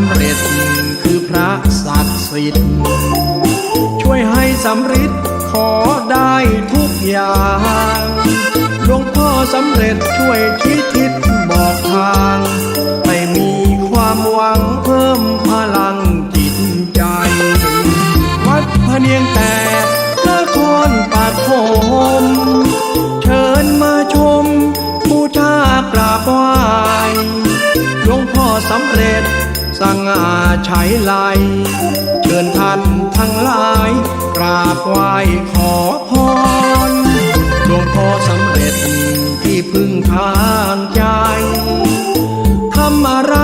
ำเร็จคือพระศักดิ์สิทธิ์ช่วยให้สำเร็จขอได้ทุกอย่างหลวงพ่อสำเร็จช่วยชี้ทิศบอกทางให้มีความหวังเพิ่มพลังจิตใจ วัดพะเนียงแต่นครปฐมเชิญมาชมบูชากราบไหว้หลวงพ่อสำเร็จ สง่าใช้ไลเชิญท่านทั้งหลายกราบไหว้ขอพรหลวงพ่อสำเร็จที่พึ่งทางใจทำอะไร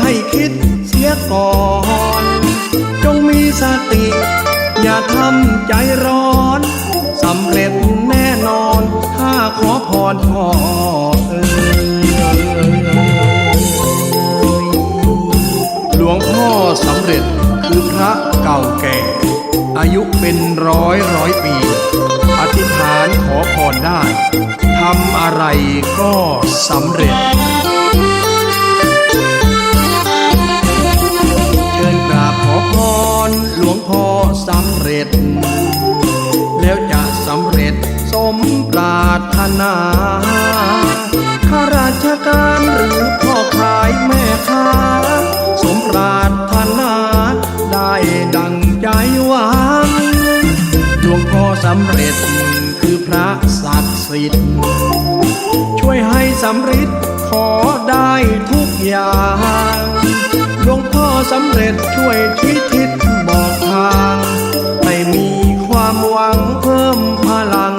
ให้คิดเสียก่อน จงมีสติ อย่าทำใจร้อนสำเร็จแน่นอน ถ้าขอพรพอ พ่อสำเร็จคือพระเก่าแก่ อายุเป็นร้อยร้อยปี อธิษฐานขอพรได้ทำอะไรก็สำเร็จ เชิญกราบขอพรหลวงพ่อสำเร็จ แล้วจะสำเร็จสมปรารถนาข้าราชการหรือพ่อขายแม่ค้า นาได้ดังใจหวังหลวงพ่อสำเร็จคือพระศักดิ์สิทธิ์ช่วยให้สำเร็จขอได้ทุกอย่างหลวงพ่อสำเร็จช่วยชี้ทิศบอกทาง ให้มีความหวังเพิ่มพลัง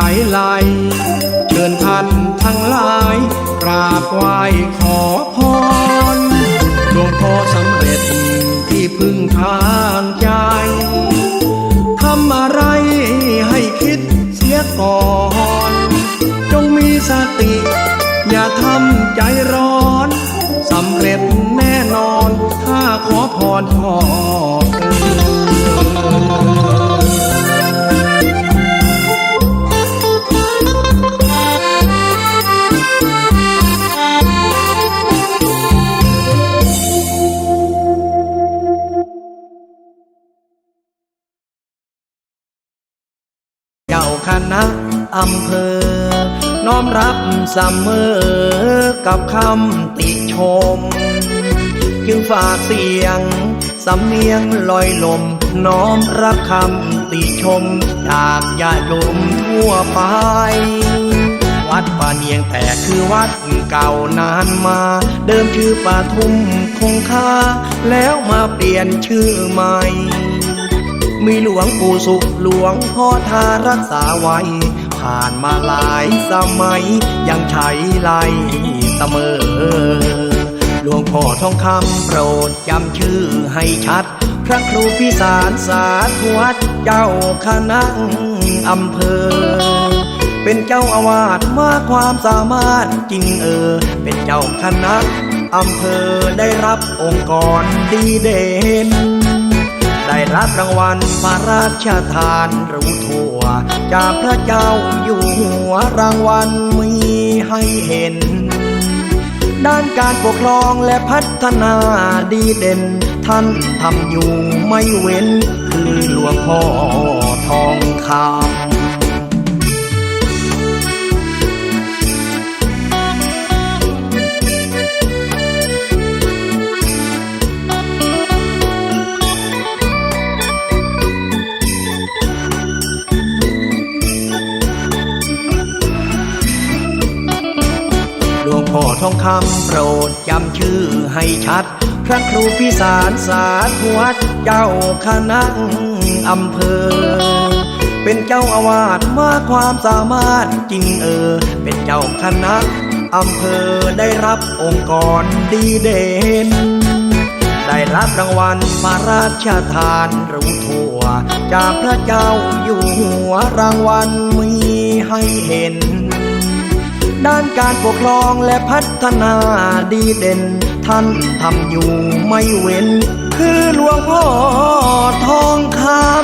าใช้ไลเชิญท่านทั้งหลายกราบไหว้ขอพรหลวงพ่อสำเร็จที่พึ่งทางใจทำอะไรให้คิดเสียก่อน จงมีสติ อย่าทำใจร้อนสำเร็จแน่นอน ถ้าขอพรพอ เจ้าคณะอำเภอ น้อมรับเสมอกับคำติชม จึงฝากเสียง สำเนียงลอยลม น้อมรับคำติชม จากญาติโยมทั่วไป วัดป่าเนียงแต่คือวัดเก่านานมา เดิมชื่อป่าทุ่มคงคาแล้วมาเปลี่ยนชื่อใหม่ มีหลวงปู่สุขหลวงพ่อทารักษาไว้ ผ่านมาหลายสมัย ยังใช้ไล่เสมอ หลวงพ่อทองคำโปรดจำชื่อให้ชัด พระครูพิสารสาธวัดเจ้าคณะอำเภอ เป็นเจ้าอาวาสมากความสามารถจริงเออ เป็นเจ้าคณะอำเภอได้รับองค์กรดีเด่น รับรางวัลพระราชทานรู้ทั่ว จากพระเจ้าอยู่หัวรางวัลมีให้เห็น ด้านการปกครองและพัฒนาดีเด่น ท่านทำอยู่ไม่เว้น คือหลวงพ่อทองคำ ทองคำโปรดจำชื่อให้ชัด พระครูพิสารสาธวัดเจ้าคณะอำเภอ เป็นเจ้าอาวาสมากความสามารถจริงเออ เป็นเจ้าคณะอำเภอได้รับองค์กรดีเด่น ได้รับรางวัลพระราชทานรู้ทั่ว จากพระเจ้าอยู่หัวรางวัลมีให้เห็น ด้านการปกครองและพัฒนาดีเด่น ท่านทำอยู่ไม่เว้น คือหลวงพ่อทองคำ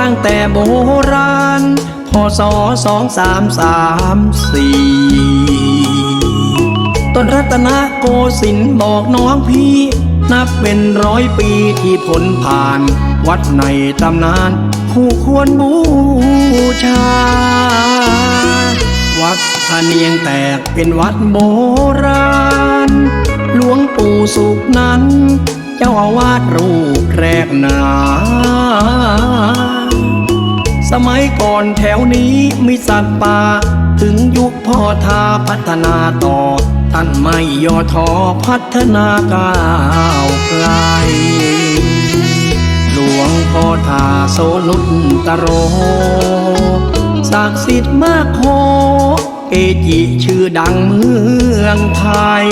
ตั้งแต่โบราณพศสองสามสามสี่ ต้นรัตนโกสินทร์บอกน้องพี่ นับเป็นร้อยปีที่ผลผ่าน วัดในตำนาน ผู้ควรบูชา วัดพะเนียงแตกเป็นวัดโบราณ หลวงปู่สุขนั้น เจ้าอาวาสรูปแรกนาสมัยก่อนแถวนี้มีสัตว์ป่า ถึงยุคพ่อทาพัฒนาต่อ ท่านไม่ย่อท้อพัฒนาก้าวไกล หลวงพ่อทาโสนุตตโรศักดิ์สิทธิ์มากโคเกจิชื่อดังเมืองไทย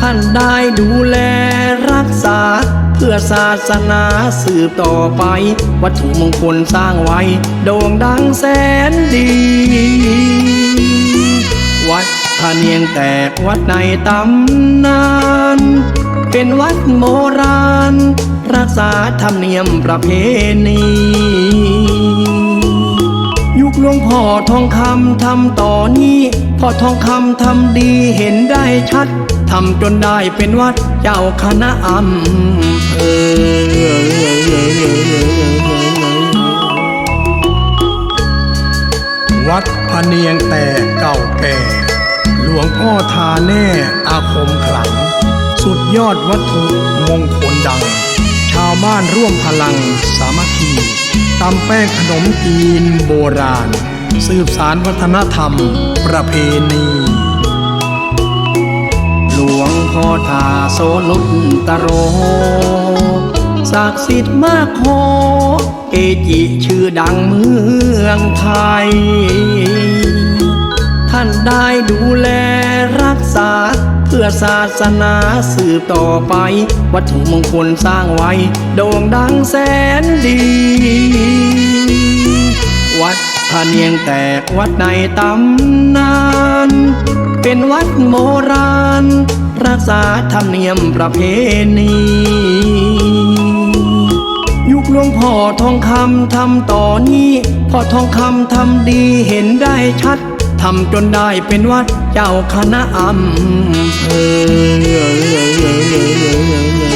ท่านได้ดูแลรักษาเพื่อศาสนาสืบต่อไป วัตถุมงคลสร้างไว้ โด่งดังแสนดี วัดพะเนียงแตกวัดในตำนาน เป็นวัดโบราณ รักษาธรรมเนียมประเพณี ยุคหลวงพ่อทองคำทำต่อนี้พ่อทองคำทำดีเห็นได้ชัดทำจนได้เป็นวัดเจ้าคณะอำเภอวัดะเนียงแต่เก่าแก่ หลวงพ่อทาแน่อาคมขลัง สุดยอดวัตถุมงคลดัง ชาวบ้านร่วมพลังสามัคคีตำแป้งขนมจีนโบราณ สืบสารวัฒนธรรมประเพณี หลวงพ่อทาโสนุตตโร ศักดิ์สิทธิ์มากโคเกจิชื่อดังเมืองไทย ท่านได้ดูแลรักษา เพื่อศาสนาสืบต่อไป วัตถุมงคลสร้างไว้ โด่งดังแสนดี วัดพะเนียงแตกวัดในตำนาน เป็นวัดโบราณ รักษาธรรมเนียมประเพณี หลวงพ่อทองคำทำต่อนี้พ่อทองคำทำดีเห็นได้ชัดทำจนได้เป็นวัดเจ้าคณะอำเภอ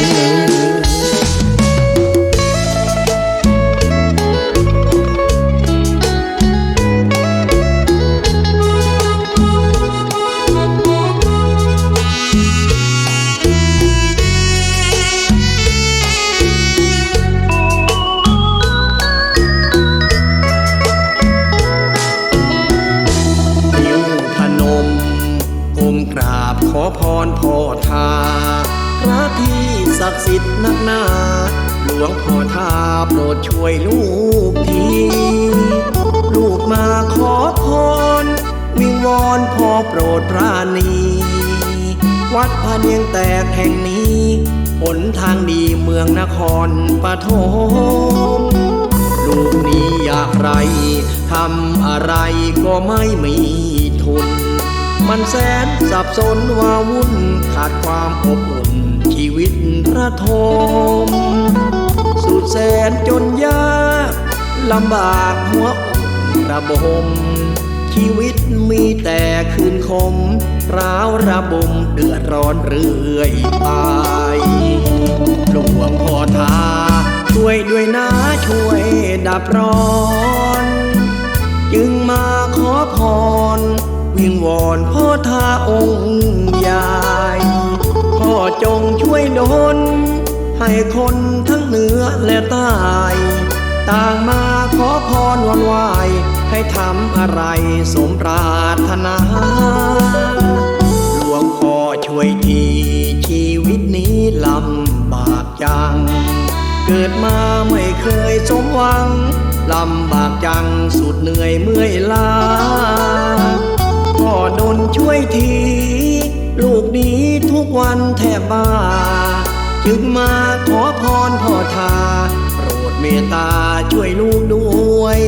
ดปราณี วัดพะเนียงแตกแห่งนี้หนทางดีเมืองนครปฐมลูกนี้อยากไรทำอะไรก็ไม่มีทุน มันแสนสับสนวาวุ่นขาดความอบอุ่นชีวิตระทม สุดแสนจนยากลำบากหัวอกระบม ชีวิตมีแต่คืนคม ร้าวระบมเดือดร้อนเรื่อยไปหลวงพ่อทาช่วยด้วยนะช่วยดับร้อน จึงมาขอพร วิงวอนพ่อทาองค์ใหญ่พ่อจงช่วยดลให้คนทั้งเหนือและใต้ต่างมาขอพรวันวให้ ทำอะไรสมปรารถนา หลวงพ่อช่วยทีชีวิตนี้ลำบากจัง เกิดมาไม่เคยสมหวัง ลำบากจังสุดเหนื่อยเมื่อยล้าพ่อดนช่วยที ลูกนี้ทุกวันแทบบ้า จึงมาขอพรพ่อทาโปรดเมตตาช่วยลูกด้วย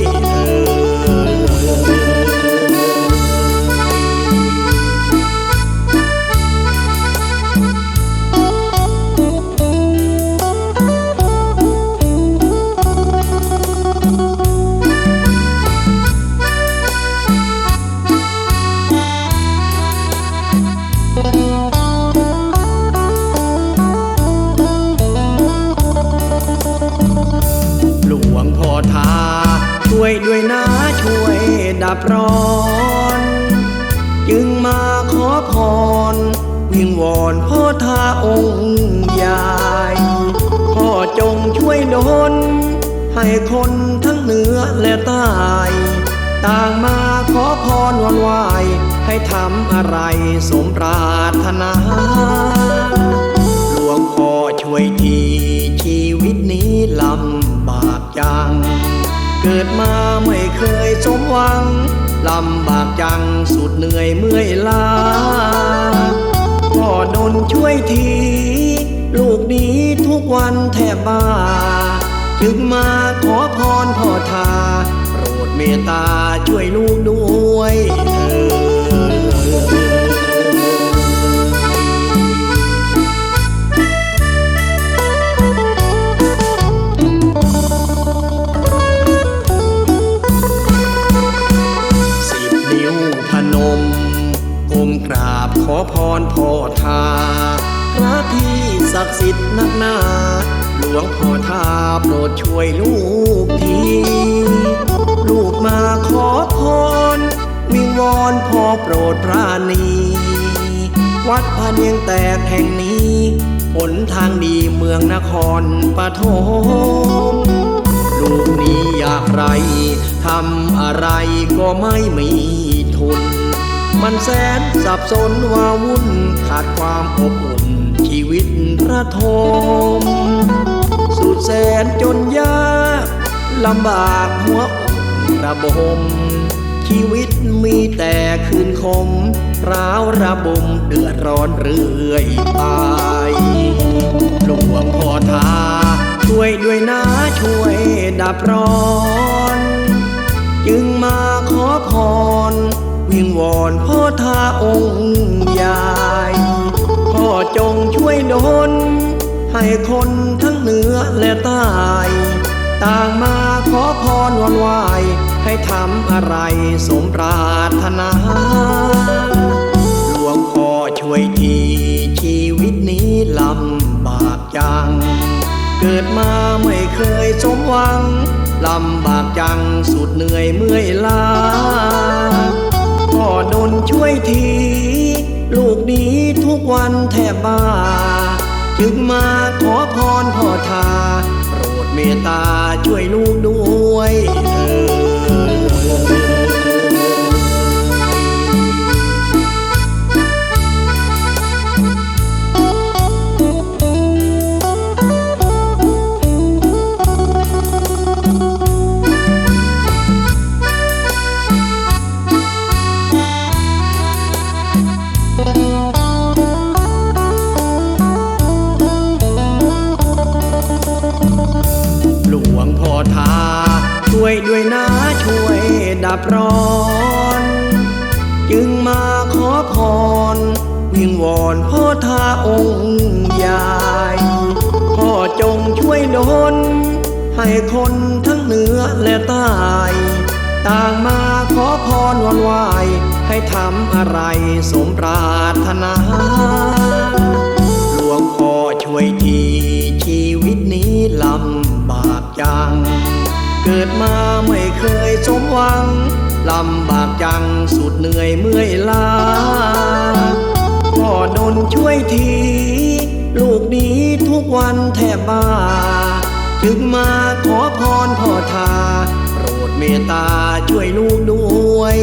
ดับร้อน จึงมาขอพร วิงวอนพ่อทาองค์ใหญ่พ่อจงช่วยดลให้คนทั้งเหนือและใต้ต่างมาขอพรวันไหวให้ทำอะไรสมปรารถนาหลวงพ่อช่วยทีชีวิตนี้ลำบากจัง เกิดมาไม่เคยสมหวัง ลำบากจังสุดเหนื่อยเมื่อยล้าพ่อดนช่วยที ลูกนี้ทุกวันแทบบ้า จึงมาขอพรพ่อทา โปรดเมตตาช่วยลูกด้วย สิทธิ์นักหนาหลวงพ่อทาโปรดช่วยลูกทีลูกมาขอพรวิงวอนพ่อโปรดปราณีวัดพะเนียงแตกแห่งนี้หนทางดีเมืองนครปฐมลูกนี้อยากไรทำอะไรก็ไม่มีทุน มันแสนสับสนวาวุ่นขาดความอบอุ่น ชีวิตระทม สุดแสนจนยากลำบากหัวอกระบม ชีวิตมีแต่คืนคมร้าวระบมเดือดร้อนเรื่อยไปหลวงพ่อทาช่วยด้วยนะช่วยดับร้อน จึงมาขอพรวิงวอนพ่อทาองค์ใหญ่ จงช่วยดลให้คนทั้งเหนือและใต้ต่างมาขอพรวันไหวให้ทำอะไรสมปรารถนา หลวงพ่อช่วยทีชีวิตนี้ลำบากจัง เกิดมาไม่เคยสมหวังลำบากจังสุดเหนื่อยเมื่อยล้าพ่อดนช่วยที นี้ทุกวันแทบบ้าจึงมาขอพรพ่อทา โปรดเมตตาช่วยลูกด้วย บร้อน จึงมาขอพรวิงวอนพ่อทาองค์ใหญ่พ่อจงช่วยดลให้คนทั้งเหนือและใต้ต่างมาขอพรวันไหวให้ทำอะไรสมปรารถนา หลวงพ่อช่วยทีชีวิตนี้ลำบากจัง เกิดมาไม่เคยสมหวัง ลำบากจังสุดเหนื่อยเมื่อยล้าพ่อดนช่วยที ลูกนี้ทุกวันแทบบ้า จึงมาขอพรพ่อทา โปรดเมตตาช่วยลูกด้วย